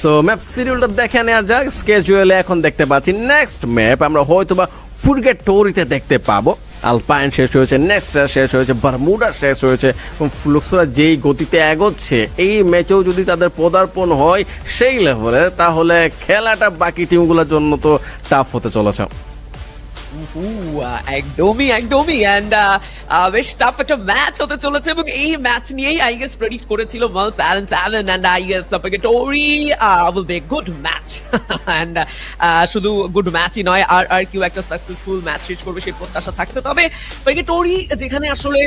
So map সিরিয়ালটা দেখে নেওয়া যাক স্কেজুয়েলে এখন দেখতে পাচ্ছি নেক্সট ম্যাপ আমরা হয়তোবা বা টোরিতে দেখতে পাবো। আলপাইন শেষ হয়েছে নেক্সট শেষ হয়েছে বারমুডা শেষ হয়েছে, এবং ফ্লুক্সরা যেই গতিতে এগোচ্ছে, এই ম্যাচেও যদি তাদের পদার্পণ হয় সেই লেভেলে তাহলে খেলাটা বাকি টিমগুলোর জন্য তো টাফ হতে চলেছে। একদমই একদমই। অ্যান্ড বেশ টাফ একটা ম্যাচ হতে চলেছে এবং এই ম্যাচ নিয়েই আই গেস প্রেডিক্ট করেছিল মাল seven seven and I guess tory will be good match and শুধু গুড ম্যাচই নয় আর আর কেউ একটা সাকসেসফুল ম্যাচ শেষ করবে, সেই প্রত্যাশা থাকছে। তবে টোরি যেখানে আসলে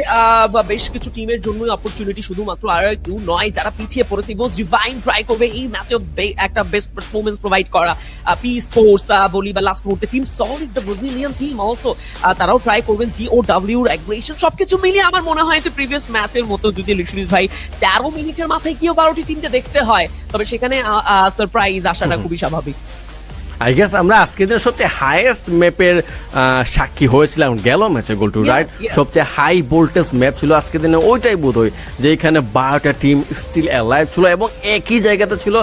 বেশ কিছু টিমের জন্য অপরচুনিটি শুধুমাত্র আর আর কেউ নয়, যারা পিছিয়ে পড়েছে ইভোস ডিভাইন ট্রাই করবে এই ম্যাচে একটা বেস্ট পারফরমেন্স প্রোভাইড করা। পি স্পোর্টস বলি বা লাস্ট মুহূর্তে team solid the Brazilian team also তারাও ট্রাই করবেন জি ও ডাব্লিউর অ্যাগ্রেশন সবকিছু মিলিয়ে আমার মনে হয় যে প্রিভিয়াস ম্যাচের মতো যদি লিশরিস ভাই তেরো মিনিটের মাথায় গিয়েও বারোটি টিমকে দেখতে হয় তবে সেখানে সারপ্রাইজ আসাটা খুবই স্বাভাবিক। আই গেস আমরা আজকের দিনে সবচেয়ে হাইয়েস্ট ম্যাপের সাক্ষী হয়েছিলাম গেল ম্যাচে গোল টু রাইট সবচেয়ে হাই ভোল্টেজ ম্যাপ ছিল আজকের দিনে ওইটাই বোধ হয় যে এখানে বারোটা টিম স্টিল অ্যালাইভ ছিল এবং একই জায়গাতে ছিল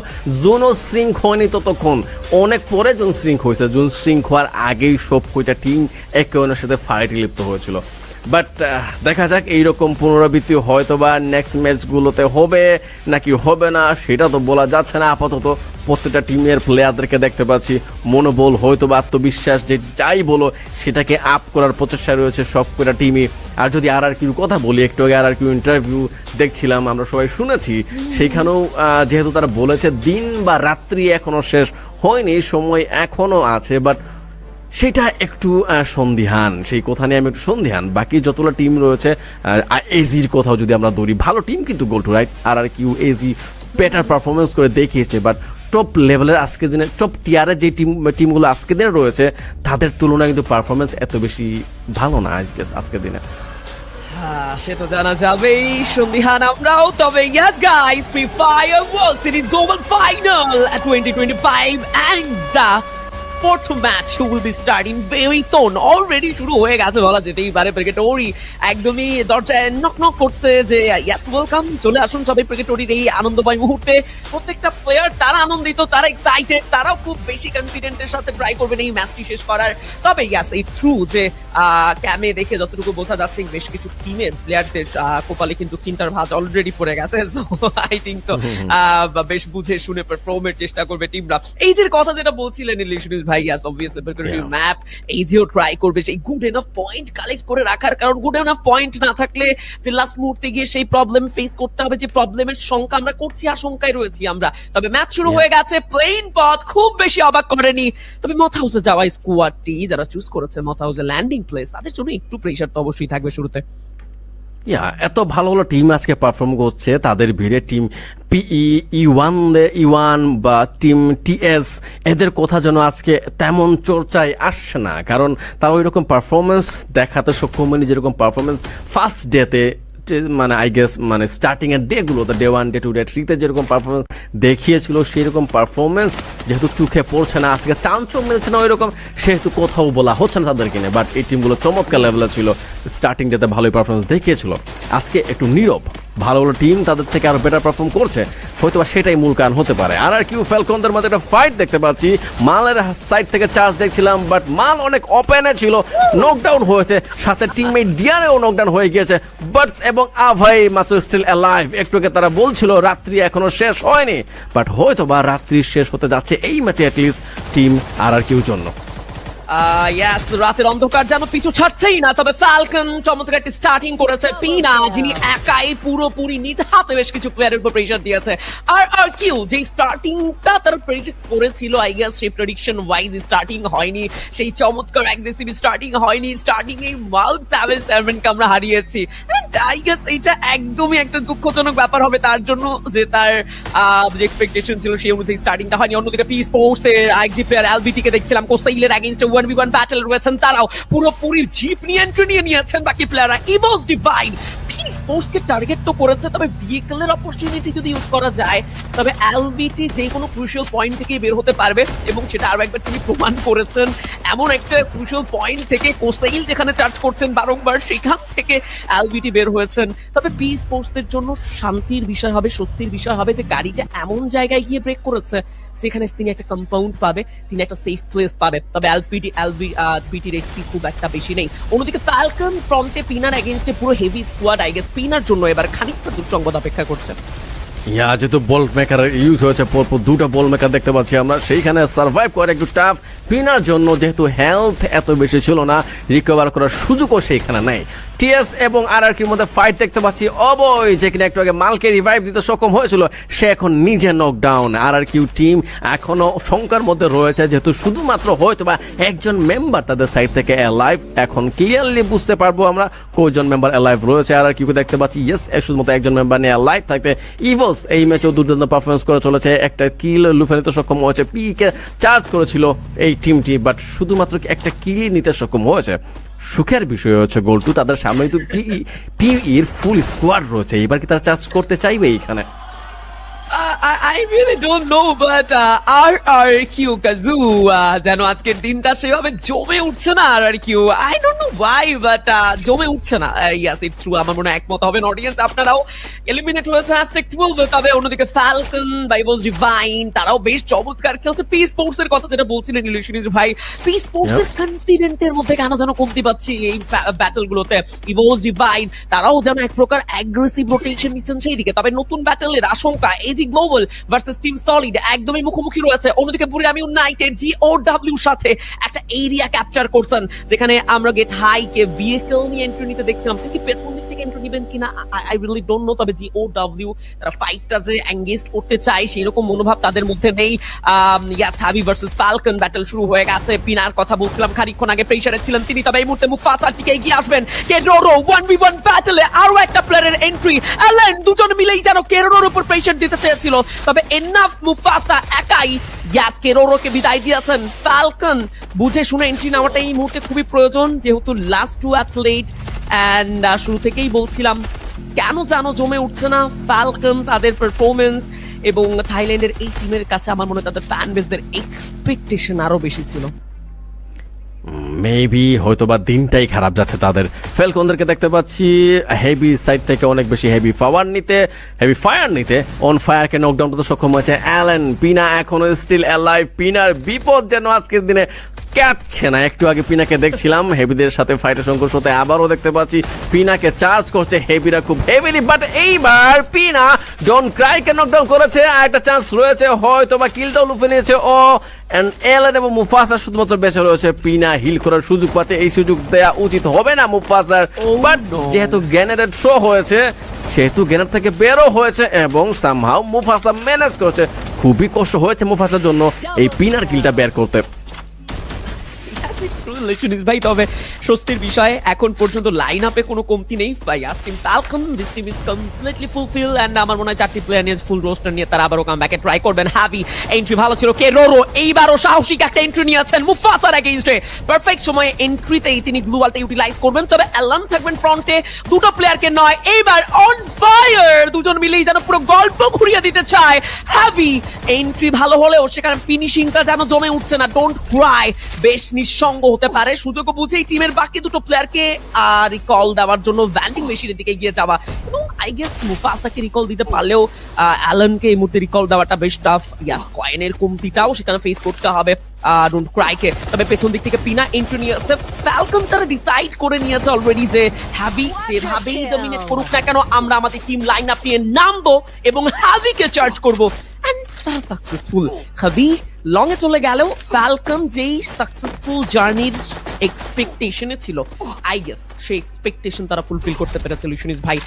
জোনও শৃঙ্খ হয়নি ততক্ষণ। অনেক পরে জোন শৃঙ্খ হয়েছে জোন শৃঙ্খ হওয়ার আগেই সব কয়টা টিম একে অন্যের সাথে ফাইটে লিপ্ত হয়েছিল। বাট দেখা যাক, এইরকম পুনরাবৃত্তি হয়তো বা নেক্সট ম্যাচগুলোতে হবে, নাকি হবে না, সেটা তো বলা যাচ্ছে না। আপাতত প্রত্যেকটা টিমের প্লেয়ারদেরকে দেখতে পাচ্ছি। মনোবল হয়তো বা আত্মবিশ্বাস যে যাই বলো, সেটাকে আপ করার প্রচেষ্টা রয়েছে সব কটা টিমই আর যদি আর আর কিউ কথা বলি, একটু আগে আর আর কিউ ইন্টারভিউ দেখছিলাম, আমরা সবাই শুনেছি। সেইখানেও যেহেতু তারা বলেছে, দিন বা রাত্রি এখনও শেষ হয়নি, সময় এখনও আছে বাট সেটা একটু সন্দিহান। সেই কথা নিয়ে আমি একটু সন্দিহান। বাকি যতগুলো টিম রয়েছে এজির কথাও যদি আমরা ধরি ভালো টিম কিন্তু goal to right R R Q AG better performance করে দেখিয়েছে। বাট টপ লেভেলের আজকের দিনে টপ টিয়ারের যে টিম টিমগুলো আজকের দিনে রয়েছে তাদের তুলনায় কিন্তু পারফরমেন্স এত বেশি ভালো না আজকে আজকের দিনে। হ্যাঁ, সে তো জানা যাবেই সন্ধিহান আমরাও। তবে yes guys free world series global final 2025 and the fourth match will be starting very soon already শুরু হয়ে গেছে বলা যেতেই পারে একদমই দরজায় নক নক করছে যে ইয়াস ওয়েলকাম চলে আসুন সবাই এই আনন্দময় মুহূর্তে। প্রত্যেকটা প্লেয়ার তারা আনন্দিত তারা এক্সাইটেড তারাও খুব বেশি কনফিডেন্টের সাথে ট্রাই করবেন এই ম্যাচটি শেষ করার। তবে ইয়াস ইটস ট্রু যে ক্যামে দেখে যতটুকু বোঝা যাচ্ছে বেশ কিছু টিমের প্লেয়ারদের কপালে কিন্তু চিন্তার ভাঁজ অলরেডি পড়ে গেছে। সো আই থিঙ্ক তো বেশ বুঝে শুনে পারফর্মের চেষ্টা করবে টিমরা এই যে কথা যেটা বলছিলেন ইলিশনিস ভাই ইয়াস অবভিয়াসলি. ম্যাপ এই যেও ট্রাই করবে। সেই গুড এনাফ পয়েন্ট কালেক্ট করে রাখার কারণ গুড এনাফ পয়েন্ট না থাকলে যে লাস্ট মুহূর্তে গিয়ে সেই প্রবলেম ফেস করতে হবে যে প্রবলেমের সংখ্যা আমরা করছি আশঙ্কায় রয়েছি আমরা। তবে ম্যাচ শুরু হয়ে গেছে প্লেন পথ খুব বেশি অবাক করেনি। তবে হাউসে যাওয়া স্কোয়াডটি যারা চুজ করেছে হাউসে ল্যান্ডিং প্লেস তাদের জন্য একটু প্রেশার তো অবশ্যই থাকবে শুরুতে। ইয়া, এত ভালো ভালো টিম আজকে পারফর্ম করছে, তাদের ভিড়ে team P E one E one বা টিম টিএস এদের কথা যেন আজকে তেমন চর্চায় আসছে না। কারণ তারা ওই রকম পারফরমেন্স দেখাতে সক্ষম হয়নি, যেরকম পারফরমেন্স ফার্স্ট ডেতে মানে আই গেস মানে স্টার্টিং এর day one day two day থ্রিতে যেরকম পারফরমেন্স দেখিয়েছিল সেই রকম পারফরমেন্স যেহেতু চোখে পড়ছে না, আজকে চাঞ্চও মিলছে না ওই রকম সেহেতু কোথাও বলা হচ্ছে না তাদেরকে নিয়ে বাট এই টিমগুলো চমৎকার লেভেলে ছিল স্টার্টিং ডেতে ভালোই পারফরমেন্স দেখিয়েছিল। আজকে একটু নীরব, ভালো ভালো টিম তাদের থেকে আরও বেটার পারফর্ম করছে হয়তো সেটাই মূল কারণ হতে পারে। আর আর কিউ ফ্যালকনদের মধ্যে একটা ফাইট দেখতে পাচ্ছি, মালের সাইড থেকে চার্জ দেখছিলাম বাট মাল অনেক ওপেনে ছিল নকডাউন হয়েছে, সাথে টিমমেট ডিয়ারেও নকডাউন হয়ে গিয়েছে বাট এবং আভাই মাত্র স্টিল অ্যালাইভ আগে তারা বলছিল, রাত্রি এখনও শেষ হয়নি। বাট হয়তো বা রাত্রি শেষ হতে যাচ্ছে এই ম্যাচে at least team R R Q জন্য। ইয়াস রাতের অন্ধকার যেন পিছু ছাড়ছেই না তবে ফ্যালকন চমৎকার একটি স্টার্টিং করেছে। পিনা যিনি একাই পুরোপুরি নিজ হাতে বেশ কিছু প্লেয়ারের উপর প্রেশার দিয়েছে। আর আর কিউ যে স্টার্টিংটা তারা প্রেডিক্ট করেছিল আই গেস সেই প্রেডিকশন ওয়াইজ স্টার্টিং হয়নি সেই চমৎকার অ্যাগ্রেসিভ স্টার্টিং হয়নি স্টার্টিং এই ওয়ার্ল্ড সেভেন সেভেনকে আমরা হারিয়েছি। আই গেস এটা একদমই একটা দুঃখজনক ব্যাপার হবে তার জন্য যে তার যে এক্সপেকটেশন ছিল সেই অনুযায়ী স্টার্টিংটা হয়নি। অন্যদিকে পি স্পোর্টস এর আইজি প্লেয়ার এলবিটি কে দেখছিলাম কোসাইলের ওয়ান বি ওয়ান ব্যাটেল রয়েছেন তারাও। পুরোপুরি জিপ নিয়ে এন্ট্রি নিয়ে নিয়েছেন বাকি প্লেয়াররা ইভোস ডিভাইন স্পোর্টসকে টার্গেট তো করেছে, তবে ভেহিকলের অপরচুনিটি যদি ইউজ করা যায়, তবে এলবিটি যে কোনো ক্রুশিয়াল পয়েন্ট থেকে বের হতে পারবে এবং সেটা আরও একবার তিনি প্রমাণ করেছেন। এমন একটা ক্রুশিয়াল পয়েন্ট থেকে কোসাইল যেখানে চার্জ করছেন বারংবার, সেখান থেকে এলবিটি বের হয়েছেন। তবে পি স্পোর্টসদের জন্য শান্তির বিষয় হবে, স্বস্তির বিষয় হবে যে গাড়িটা এমন জায়গায় গিয়ে ব্রেক করেছে যেখানে তিনি একটা কম্পাউন্ড পাবে, তিনি একটা সেফ প্লেস পাবে। তবে এলপিডি এলবি বিটির এইচপি খুব একটা বেশি নেই। অন্যদিকে ফ্যালকন ফ্রন্টে পিনার এগেনস্টে পুরো হেভি স্কোয়াড আই গেস পিনার জন্য এবার খানিকটা দুঃসংবাদ অপেক্ষা করছে। ইয়া, যেহেতু বল মেকার ইউজ হয়েছে, পরপর দুটো বল মেকার দেখতে পাচ্ছি আমরা। সেইখানে সার্ভাইভ করে একটু টাফ পিনার জন্য যেহেতু হেলথ এত বেশি ছিল না রিকভার করার সুযোগও সেইখানে নেই। টিএস এবং আর আর কির মধ্যে ফাইট দেখতে পাচ্ছি। অবয় যে কিনা একটু আগে মালকে রিভাইভ দিতে সক্ষম হয়েছিল, সে এখন নিজে নকডাউন আর আর কিউ টিম এখনও শঙ্কার মধ্যে রয়েছে, যেহেতু শুধুমাত্র হয়তো বা একজন মেম্বার তাদের সাইড থেকে অ্যালাইভ এখন ক্লিয়ারলি বুঝতে পারব আমরা কয়জন মেম্বার অ্যালাইভ রয়েছে আর আর কিউকে দেখতে পাচ্ছি। ইয়েস শুধুমাত্র একজন মেম্বার নিয়ে অ্যালাইভ থাকতে। ইভোস এই ম্যাচেও দুর্দান্ত পারফরমেন্স করে চলেছে। একটা কিল লুফে নিতে সক্ষম হয়েছে। পি কে চার্জ করেছিল এই টিমটি বাট শুধুমাত্র একটা কিলই নিতে সক্ষম হয়েছে। সুখের বিষয় হচ্ছে গোলটু তাদের সামনে তো পি পি এর ফুল স্কোয়াড রয়েছে। এবার কি তারা চার্জ করতে চাইবে এইখানে? Uh, I, I really don't know, but uh, RRQ Kazoo uh, যেন আজকের দিনটা সেভাবে জমে উঠছে না RRQ I don't know why, but uh, জমে উঠছে না। ইয়াস ইটস ট্রু আমার মনে একমত হবেন অডিয়েন্স আপনারাও। এলিমিনেট হয়েছে হ্যাশট্যাগ টুয়েলভ তবে অন্যদিকে ফ্যালকন বাইবলস ডিভাইন তারাও বেশ চমৎকার খেলছে। পি স্পোর্টস এর কথা যেটা বলছিলেন ইলিশনিস ভাই পি স্পোর্টস এর কনফিডেন্টের মধ্যে কেন যেন কমতি পাচ্ছি এই ব্যাটল গুলোতে ইভোস ডিভাইন তারাও যেন এক প্রকার অ্যাগ্রেসিভ রোটেশন নিচ্ছেন সেই দিকে তবে নতুন ব্যাটলের আশঙ্কা AG global versus team solid একদমই মুখোমুখি রয়েছে। অন্যদিকে বুড়িরামি ইউনাইটেড জি ও ডাব্লিউর সাথে একটা এরিয়া ক্যাপচার করছেন, যেখানে আমরা গেট হাই কে ভেহিকল নিয়ে এন্ট্রি নিতে দেখছিলাম। তিনি কি পেছন দিক থেকে এন্ট্রি নেবেন কিনা? আই রিয়েলি ডোন্ট নো তবে জি ও ডাব্লিউ তারা ফাইটটা যে এঙ্গেজ করতে চায় সেই রকম মনোভাব তাদের মধ্যে নেই। ইয়াস হ্যাভি ভার্সেস ফালকন ব্যাটল শুরু হয়ে গেছে। পিনার কথা বলছিলাম, খানিকক্ষণ আগে প্রেসারে ছিলেন তিনি, তবে এই মুহূর্তে মুখ ফাসার দিকে এগিয়ে আসবেন। কেরোরো ওয়ান বি ওয়ান ব্যাটলে আরও একটা প্লেয়ারের এন্ট্রি অ্যালেন দুজন মিলেই যেন কেরোরোর উপর প্রেসার দিতে চেয়েছিল, তবে এনাফ মুফাসা একাই। বিদায় দিয়েছেন ফালকন বুঝে শুনে এন্ট্রি নেওয়াটা এই মুহূর্তে খুবই প্রয়োজন, যেহেতু লাস্ট টু অ্যাথলেট অ্যান্ড শুরু থেকেই বলছিলাম, কেন জানো জমে উঠছে না ফ্যালকন তাদের পারফরমেন্স এবং থাইল্যান্ডের এই টিমের কাছে আমার মনে হয় তাদের ফ্যান বেসদের এক্সপেকটেশন আরও বেশি ছিল। মেবি হয়তো বা দিনটাই খারাপ যাচ্ছে তাদের। ফেলকনদেরকে দেখতে পাচ্ছি হেভি সাইড থেকে অনেক বেশি হেভি পাওয়ার নিতে হেভি ফায়ার নিতে অন ফায়ারকে নকডাউন করতে সক্ষম হয়েছে অ্যালেন পিনা এখনও স্টিল অ্যালাইভ পিনার বিপদ যেন আজকের দিনে কাটছে না। একটু আগে পিনাকে দেখছিলাম হেভিদের সাথে ফাইটের সংঘর্ষ হতে আবারও দেখতে পাচ্ছি। পিনাকে চার্জ করছে হেভিরা খুব হেভিলি বাট এইবার পিনা ডন ক্রাইকে নকডাউন করেছে আর একটা চান্স রয়েছে হয়তো বা কিলটাও লুফে নিয়েছে। ও এন্ড এলেন এবং মুফাসা শুধুমাত্র বেঁচে রয়েছে। পিনা হিল করার সুযোগ পাচ্ছে এই সুযোগ দেওয়া উচিত হবে না মুফাসার বাট যেহেতু গ্যানেডেড শো হয়েছে সেহেতু গ্যানেড থেকে বেরো হয়েছে এবং সামহাও মুফাসা ম্যানেজ করেছে। খুবই কষ্ট হয়েছে মুফাসার জন্য এই পিনার কিলটা বের করতে। could লিসনিস ভাই, তবে স্বস্তির বিষয়ে এখন পর্যন্ত লাইন আপে কোনো কমতি নেই। ভাই this team is completely fulfil and আমার মনে হয় চারটি প্লেয়ার নিয়ে ফুল রোস্টার নিয়ে তারা আবারও কাম ব্যাকে ট্রাই করবেন। হ্যাভি এন্ট্রি ভালো ছিল। কে? রোরো, এইবারও সাহসিক একটা এন্ট্রি নিয়েছেন মুফাসার এগেইনস্টে পারফেক্ট সময়ে এন্ট্রিতেই তিনি ইউটিলাইজ করবেন। তবে অ্যালান থাকবেন ফ্রন্টে দুটো প্লেয়ারকে নয়, এইবার অন ফায়ার দুজন মিলেই যেন পুরো গল্প ঘুরিয়ে দিতে চায়। হ্যাভি এন্ট্রি ভালো হলেও সেখানে ফিনিশিংটা যেন জমে উঠছে না। ডোন্ট ক্রাই বেশ নিঃসঙ্গ হতে পারে। সুযোগ বুঝেই টিমের বাকি দুটো প্লেয়ারকে আর রিকল দেওয়ার জন্য ভ্যান্ডিং মেশিনের দিকে এগিয়ে যাওয়া। এবং আই গেস মুফাসাকে রিকল দিতে পারলেও অ্যালানকে এই মুহূর্তে রিকল দেওয়াটা বেশ টাফ ইয়াস কয়েনের কমতিটাও সেখানে ফেস করতে হবে ডোন্ট ক্রাইকে। তবে পেছন দিক থেকে পিনা এন্ট্রি নিয়েছে ফ্যালকন তারা ডিসাইড করে নিয়েছে অলরেডি যে হ্যাভি যেভাবেই ডমিনেট করুক না কেন আমরা আমাদের টিম লাইন আপ নিয়ে নামবো এবং হ্যাভিকে চার্জ করব। অ্যান্ড তারা সাকসেসফুল লং এ চলে গেলেও ফ্যালকন যেই সাকসেসফুল জার্নির এক্সপেকটেশনে ছিল আই গেস সেই এক্সপেকটেশন তারা ফুলফিল করতে পেরেছে লিশনিস ভাই।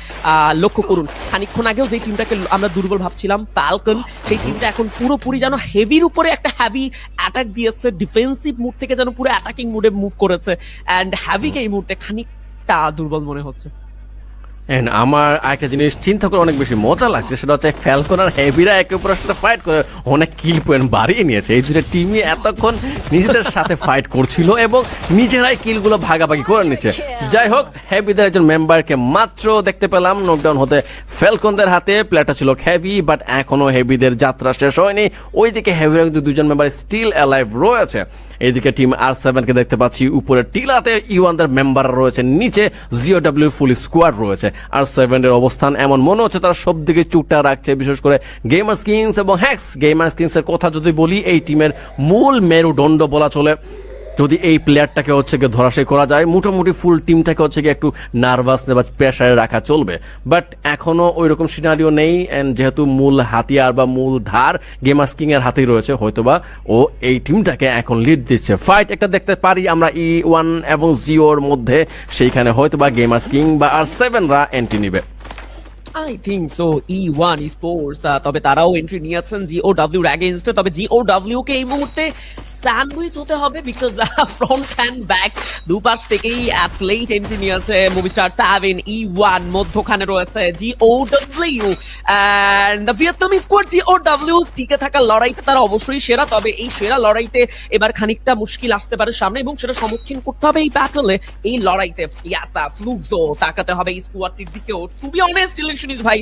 লক্ষ্য করুন, খানিকক্ষণ আগেও যে টিমটাকে আমরা দুর্বল ভাবছিলাম ফ্যালকন সেই টিমটা এখন পুরোপুরি যেন হেভির উপরে একটা হ্যাভি অ্যাটাক দিয়েছে ডিফেন্সিভ মুড থেকে যেন পুরো অ্যাটাকিং মুডে মুভ করেছে। অ্যান্ড হ্যাভিকে এই মুহূর্তে খানিকটা দুর্বল মনে হচ্ছে। আমার একটা জিনিস চিন্তা করে অনেক বেশি মজা লাগছে, সেটা হচ্ছে ফ্যালকন আর হেভিরা একে অপরের সাথে ফাইট করে অনেক কিল পয়েন্ট বাড়িয়ে নিয়েছে। এই দুটো টিমই এতক্ষণ নিজেদের সাথে ফাইট করছিল এবং নিজেরাই কিলগুলো ভাগাভাগি করে নিচ্ছে। যাই হোক হেভিদের একজন মেম্বারকে মাত্র দেখতে পেলাম নকডাউন হতে ফ্যালকনদের হাতে প্লেয়ারটা ছিল হেভি বাট এখনও হেভিদের যাত্রা শেষ হয়নি। ওইদিকে হেভিরা কিন্তু দুজন মেম্বার স্টিল অ্যালাইভ রয়েছে। এইদিকে টিম আর সেভেনকে দেখতে পাচ্ছি, উপরে টিলাতে ইউয়ানদের মেম্বার রয়েছে, নিচে জিও ডাব্লিউ ফুল স্কোয়াড রয়েছে। আর সেভেনের অবস্থান এমন মনে হচ্ছে, তারা সব দিকে চুপটা রাখছে, বিশেষ করে গেমার স্কিনস এবং হ্যাক্স গেমার স্কিনসের কথা যদি বলি, এই টিমের মূল মেরুদণ্ড বলা চলে। যদি এই প্লেয়ারটাকে হচ্ছে গিয়ে ধরাশাই করা যায়, মোটামুটি ফুল টিমটাকে হচ্ছে গিয়ে একটু নার্ভাস বা প্রেশারে রাখা চলবে। বাট এখনও ওই রকম সিনারিও নেই অ্যান্ড যেহেতু মূল হাতিয়ার বা মূল ধার গেমার কিং এর হাতেই রয়েছে, হয়তোবা ও এই টিমটাকে এখন লিড দিচ্ছে। ফাইট একটা দেখতে পারি আমরা ই ওয়ান এবং জিওর মধ্যে, সেইখানে হয়তোবা গেমার কিং বা আর সেভেনরা এন্ট্রি নিবে। I think so E one sports তবে তারাও এন্ট্রি নিয়েছেন জিও ডাব্লিউর অ্যাগেনস্টে তবে জিও ডাব্লিউ কে এই মুহূর্তে স্যান্ডউইচ হতে হবে বিকজ ফ্রন্ট অ্যান্ড ব্যাক দুপাশ থেকেই অ্যাথলেট এন্ট্রি নিয়েছে movie star seven E one মধ্যখানে রয়েছে GO W and the Vietnamese squad GO W টিকে থাকা লড়াইতে তারা অবশ্যই সেরা, তবে এই সেরা লড়াইতে এবার খানিকটা মুশকিল আসতে পারে সামনে এবং সেটা সম্মুখীন করতে হবে এই ব্যাটলে এই লড়াইতে। ইয়াসা ফ্লুকজো তাকাতে হবে এই স্কোয়াডটির দিকেও। টু বি অনেস্ট ভাই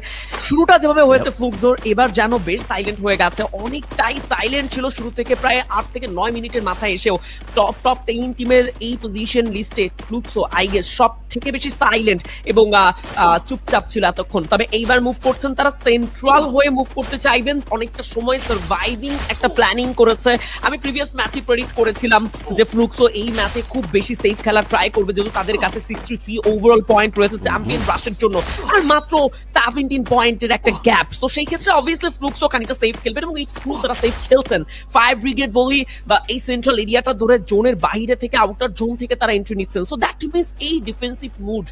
শুরুটা যেভাবে হয়েছে ফ্লুকজোর এবার যেন বেশ সাইলেন্ট হয়ে গেছে। অনেকটাই সাইলেন্ট ছিল শুরু থেকে প্রায় আট থেকে নয় মিনিটের মাথায় এসেও টপ টপ টেন টিমের এই পজিশন লিস্টে ফ্লুকসো আই গেস সব থেকে বেশি সাইলেন্ট এবং চুপচাপ ছিল এতক্ষণ। তবে এইবার মুভ করছেন তারা সেন্ট্রাল হয়ে মুভ করতে চাইবেন। অনেকটা সময় সার্ভাইভিং একটা প্ল্যানিং করেছে। আমি প্রিভিয়াস ম্যাচে প্রেডিক্ট করেছিলাম যে ফ্লুক্সো এই ম্যাচে খুব বেশি সেফ খেলা ট্রাই করবে যেহেতু তাদের কাছে সিক্সটি থ্রি ওভারঅল পয়েন্ট রয়েছে চ্যাম্পিয়ন রাশের জন্য। আর মাত্র সেভেন্টিন পয়েন্টের একটা গ্যাপ তো সেই ক্ষেত্রে অবভিয়াসলি ফ্লুক্সো খানিকটা সেফ খেলবেন এবং এই ট্রু তারা সেফ খেলতেন। ফায়ার ব্রিগেড বলি বা এই সেন্ট্রাল এরিয়াটা ধরে জোনের বাইরে থেকে আউটার জোন থেকে তারা এন্ট্রি নিচ্ছেন। সো দ্যাট মিনস এই ডিফেন্সিভ মুড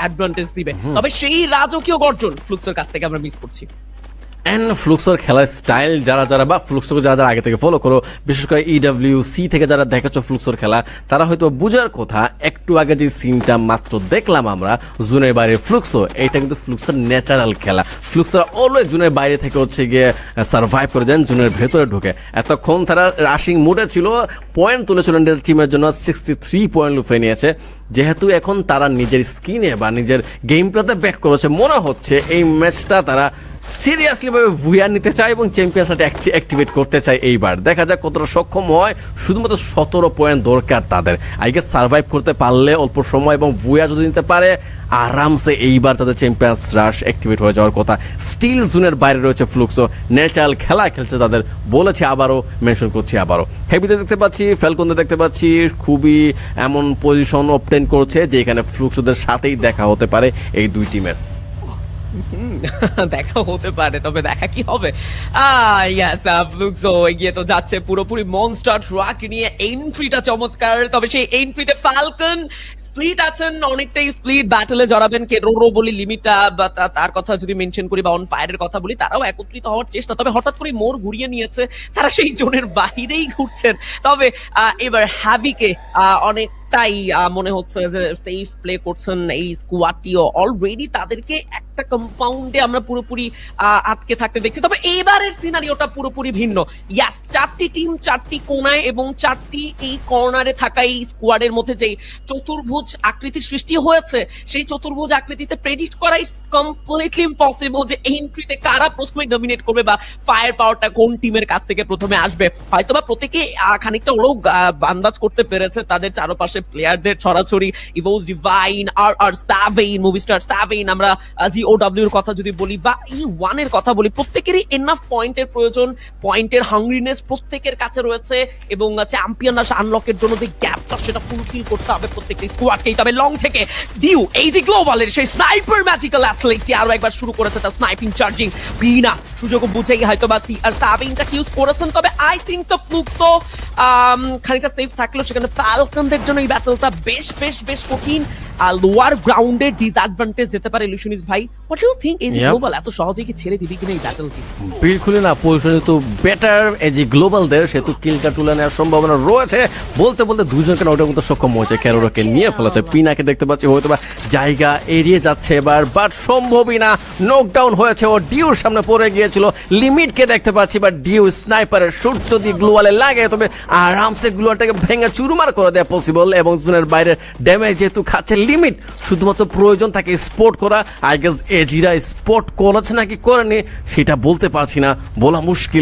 অ্যাডভান্টেজ দিবে। তবে সেই রাজকীয় গর্জন ফ্লুক্সের কাছ থেকে আমরা মিস করছি। অ্যান্ড ফ্লুক্সোর খেলার স্টাইল যারা যারা বা ফ্লুক্সোকে যারা যারা আগে থেকে ফলো করো, বিশেষ করে ইডাব্লিউ সি থেকে যারা দেখেছ ফ্লুক্সোর খেলা, তারা হয়তো বুঝার কথা, একটু আগে যে সিনটা মাত্র দেখলাম আমরা, জুনের বাইরে ফ্লুক্সো এটা কিন্তু ফ্লুক্সোর ন্যাচারাল খেলা। ফ্লুক্সোর অলওয়েজ জুনের বাইরে থেকে হচ্ছে গিয়ে সার্ভাইভ করে দেন, জুনের ভেতরে ঢুকে। এতক্ষণ তারা রাশিং মুডে ছিল পয়েন্ট তুলেছিল টিমের জন্য সিক্সটি থ্রি পয়েন্ট লুফে নিয়েছে। যেহেতু এখন তারা নিজের স্কিনে বা নিজের গেম প্লেতে ব্যাক করেছে, মনে হচ্ছে এই ম্যাচটা তারা সিরিয়াসলি ভাবে ভুয়া নিতে চায় এবং চ্যাম্পিয়নশিপ অ্যাক্টিভেট করতে চায় এইবার। দেখা যাক কতটা সক্ষম হয়। শুধুমাত্র সতেরো পয়েন্ট দরকার তাদের। আইকে সার্ভাইভ করতে পারলে অল্প সময় এবং ভুয়া যদি নিতে পারে, আরামসে এইবার তাদের চ্যাম্পিয়ন্স রাশ অ্যাক্টিভেট হয়ে যাওয়ার কথা। স্টিল জোনের বাইরে রয়েছে ফ্লুক্সো ন্যাচারাল খেলা খেলছে তাদের। বলেছে আবারও মেনশন করছি আবারও। হেভিতে দেখতে পাচ্ছি ফেলকনদের দেখতে পাচ্ছি, খুবই এমন পজিশন অবটেন করছে যে এখানে ফ্লুক্সোদের সাথেই দেখা হতে পারে এই দুই টিমের দেখা হতে পারে তবে দেখা কি হবে? ইয়াস এগিয়ে তো যাচ্ছে পুরোপুরি মনস্টার ট্রাক নিয়ে। এন্ট্রিটা চমৎকার তবে সেই এন্ট্রিতে ফালকন স্প্লিট আছেন অনেকটাই স্প্লিট জড়াবেন। বলি লিমিটটা বা তার কথা যদি মেনশন করি বা অন ফায়ারের কথা বলি তারাও একত্রিত হওয়ার চেষ্টা। তবে হঠাৎ করে মোর ঘুরিয়ে নিয়েছে তারা সেই জোনের বাহিরেই ঘুরছেন। তবে এবার হ্যাভিকে অনেকটাই আহ, মনে হচ্ছে যে সেফ প্লে করছেন এই স্কোয়াডটিও অলরেডি তাদেরকে একটা কম্পাউন্ডে আমরা পুরোপুরি আটকে থাকতে দেখছি। তবে এবারের সিনারিওটা পুরোপুরি ভিন্ন। ইয়াস চারটি টিম চারটি কোনায় এবং চারটি এই কর্নারে থাকা এই স্কোয়াডের মধ্যে যেই চতুর্ভুজ আকৃতির সৃষ্টি হয়েছে সেই চতুর্ভুজ আকৃতিতে প্রেডিক্ট করা ইটস কমপ্লিটলি ইম্পসিবল যে এন্ট্রিতে কারা প্রথমে ডমিনেট করবে বা ফায়ার পাওয়ারটা কোন টিমের কাছ থেকে প্রথমে আসবে। হয়তোবা প্রত্যেকে আহ, খানিকটা ওরাও আন্দাজ করতে পেরেছে। তাদের চারপাশে প্লেয়ারদের ছড়াছড়ি ইভোজ ডিভাইন আর আর সাভেইন মুভি স্টার সাভেইন আমরা জি এর কথা যদি বলি বা ই ওয়ানের কথা বলি প্রত্যেকেরই এনাফ পয়েন্টের প্রয়োজন পয়েন্টের হাংরিনেস প্রত্যেকের কাছে রয়েছে এবং চ্যাম্পিয়ন আনলকের জন্য যে গ্যাপটা সেটা ফুলফিল করতে হবে প্রত্যেকটা স্কোয়াডকেই তবে লং থেকে ডিউ এই যে গ্লোবালের সেই স্নাইপার ম্যাজিক্যাল অ্যাথলেটটি আরও একবার শুরু করেছে তার স্নাইপিং চার্জিং বিনা সুযোগ বুঝেই হয়তো বা সি আর সাবিংটা ইউজ করেছেন। তবে আই থিঙ্ক তো ফ্লুকসো আম, খানিকটা সেফ থাকল সেখানে ফ্যালকনদের জন্য এই ব্যাটলটা বেশ বেশ বেশ কঠিন। লোয়ার গ্রাউন্ডে ডিসঅ্যাডভান্টেজ যেতে পারে ইলুশনিস ভাই। হোয়াট ডু থিঙ্ক এই Yep. গ্লোবাল এত সহজেই কি ছেড়ে দিবি কিনা এই ব্যাটলকে বিলকুলই না পজিশন যেহেতু বেটার এই যে গ্লোবালদের সেহেতু কিলটা তুলে নেওয়ার সম্ভাবনা রয়েছে। বলতে বলতে দুজনকে ওটার মতো সক্ষম হয়েছে ক্যারোরাকে নিয়ে ফেলেছে। পিনাকে দেখতে পাচ্ছি হয়তো বা জায়গা এড়িয়ে যাচ্ছে এবার বাট সম্ভবই না। নকডাউন হয়েছে ও ডিউর সামনে পড়ে গিয়েছিল। লিমিটকে দেখতে পাচ্ছি বাট ডিউ স্নাইপারের শুট যদি গ্লোয়ালে লাগে তবে আরামসে গ্লোয়ালটাকে ভেঙে চুরমার করে দেওয়া পসিবল এবং জোনের বাইরের ড্যামেজ যেহেতু খাচ্ছে লিমিট শুধুমাত্র প্রয়োজন তাকে স্পোর্ট করা। আই গেস এজিরা স্পট করেছে নাকি করেনি সেটা বলতে পারছি না বলা মুশকিল।